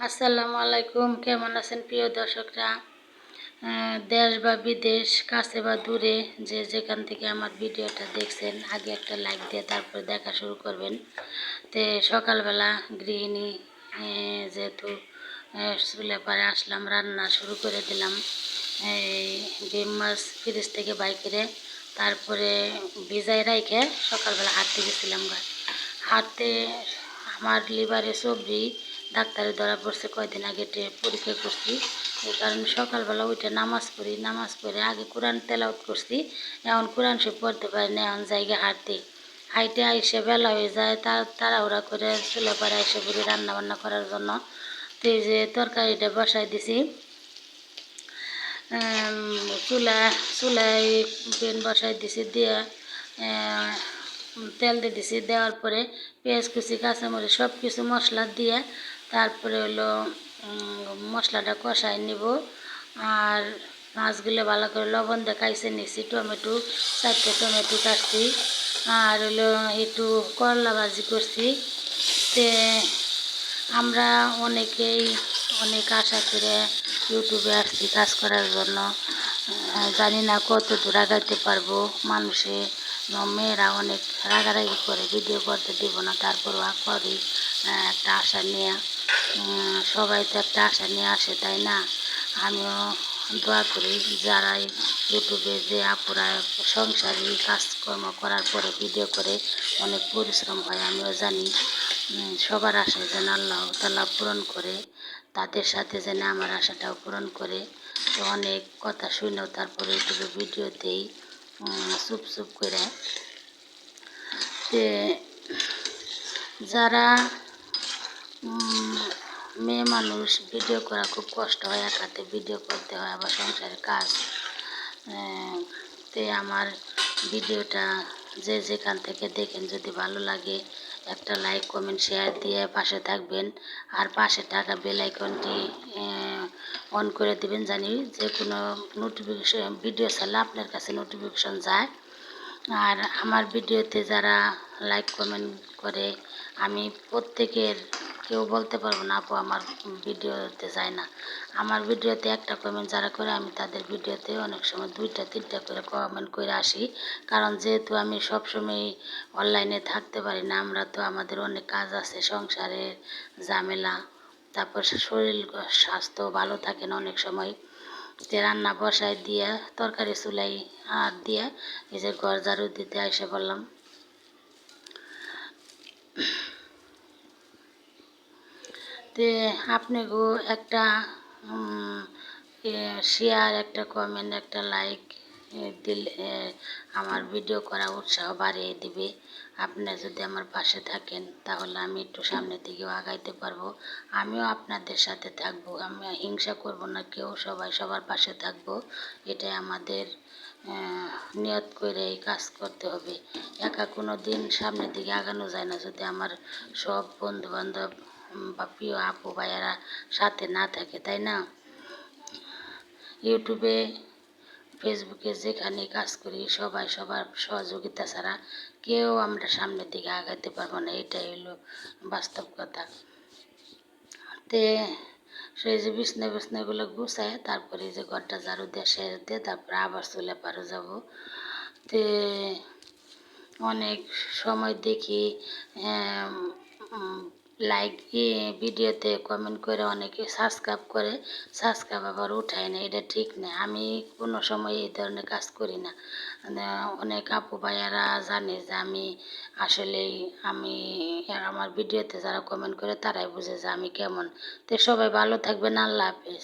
আসসালামু আলাইকুম, কেমন আছেন প্রিয় দর্শকরা? দেশ বা বিদেশ, কাছে বা দূরে যে যেখান থেকে আমার ভিডিওটা দেখছেন, আগে একটা লাইক দিয়ে তারপরে দেখা শুরু করবেন। তে সকালবেলা গৃহিণী যেহেতু চুলে পারে আসলাম, রান্না শুরু করে দিলাম। এই ডিম মাছ ফ্রিজ থেকে বাইকেরে তারপরে ভিজাই রাইখে সকালবেলা হাঁটতে গেছিলাম হাঁটতে, আমার লিভারে সবজি ডাক্তারে ধরা পড়ছে কয়দিন আগে পরীক্ষা করছি। এই কারণে সকালবেলা উঠে নামাজ পড়ি, নামাজ পড়ে আগে কোরআন তেলাওত করছি। এখন কোরআন সে পড়তে পারি না, এখন জায়গা হাঁটতে। হাইটে আইসে বেলা হয়ে যায় তার তাড়াহুড়া করে চুলে পাড়ে এসে পড়ি রান্না বান্না করার জন্য। তো এই যে তরকারিটা বসাই দিছি। চুলা, চুলায় পেন বসাই দিছি, দিয়ে তেল দিয়ে দিছি। দেওয়ার পরে পেঁয়াজ কুচি, কাঁচামরিচ সব কিছু মশলা দিয়ে তারপরে হলো মশলাটা কষাই নিব। আর মাছগুলো ভালো করে লবণ দেখাইছে নিছি, টমেটো, চারটে টমেটো কাটছি। আর হলো একটু করলা ভাজি করছি। তে আমরা অনেকেই, অনেক আশা করে ইউটিউবে আসছি কাজ করার জন্য। জানি না কত দূর আগাইতে পারব। মানুষে, মেয়েরা অনেক রাগারাগি করে, ভিডিও করতে দিব না, তারপরও করি। একটা আশা নিয়ে সবাই তো একটা আশা নিয়ে আসে, তাই না? আমিও দোয়া করি যারা ইউটিউবে যে আপুরা সংসারী কাজকর্ম করার পরে ভিডিও করে অনেক পরিশ্রম হয়, আমিও জানি। সবার আশা যেন আল্লাহ তাল্লাহ পূরণ করে, তাদের সাথে যেন আমার আশাটাও পূরণ করে। তো অনেক কথা শুনেও তারপরে ইউটিউবে ভিডিও দেই চুপ চুপ করে। যারা মেয়ে মানুষ ভিডিও করা খুব কষ্ট হয় এক হাতে ভিডিও করতে হয়, আবার সংসারের কাজ। তে আমার ভিডিওটা যে যেখান থেকে দেখেন যদি ভালো লাগে, একটা লাইক কমেন্ট শেয়ার দিয়ে পাশে থাকবেন। আর পাশে থাকা বেল আইকনটি অন করে দিবেন, জানি যে কোনো নোটিফিকেশন ভিডিও ছাড়লে আপনার কাছে নোটিফিকেশন যায়। আর আমার ভিডিওতে যারা লাইক কমেন্ট করে, আমি প্রত্যেকের কেউ বলতে পারব না, আপু, আমার ভিডিওতে যায় না। আমার ভিডিওতে একটা কমেন্ট যারা করে, আমি তাদের ভিডিওতে অনেক সময় দুইটা, তিনটা করে কমেন্ট করে আসি। কারণ যেহেতু আমি সবসময় অনলাইনে থাকতে পারি না, আমরা তো আমাদের অনেক কাজ আছে সংসারের ঝামেলা, তারপর শরীর স্বাস্থ্য ভালো থাকে না অনেক সময়। রান্না বসায় দিয়ে তরকারি চুলাই আর দিয়ে নিজের ঘর ঝাড়ু দিতে এসে বললাম। তে আপনি গো একটা শেয়ার একটা কমেন্ট একটা লাইক দিলে আমার ভিডিও করা উৎসাহ বাড়িয়ে দিবে। আপনি যদি আমার পাশে থাকেন, তাহলে আমি একটু সামনের দিকেও আগাইতে পারব। আমিও আপনাদের সাথে থাকব। আমি হিংসা করব না, কেউ সবাই সবার পাশে থাকব। এটাই আমাদের নিয়ত করে এই কাজ করতে হবে। একা কোনো দিন সামনের দিকে আগানো যায় না। যদি আমার সব বন্ধু বান্ধব বা প্রিয় আপু ভাইয়ারা সাথে না থাকে, তাই না? ইউটিউবে, ফেসবুকে যেখানে কাজ করি, সবাই সবার সহযোগিতা ছাড়া কেউ আমরা সামনের দিকে আগাতে পারব না। এটাই হলো বাস্তব কথা। তে সেই যে বিছনা বিছনাগুলো গুছায়, তারপরে যে ঘরটা ঝাড়ু দিয়ে সেরে দিয়ে তারপরে আবার চুলে পারো যাব। তে অনেক সময় দেখি লাইক ভিডিওতে কমেন্ট করে অনেকে সাবস্ক্রাইব করে সাবস্ক্রাইব আবার উঠায় না, এটা ঠিক না। আমি কোনো সময় এই ধরনের কাজ করি না। মানে অনেক আপু ভাইয়ারা জানে যে আমি আসলেই আমি আমার ভিডিওতে যারা কমেন্ট করে তারাই বুঝে যে আমি কেমন। তো সবাই ভালো থাকবেন, আল্লাহ হাফেজ।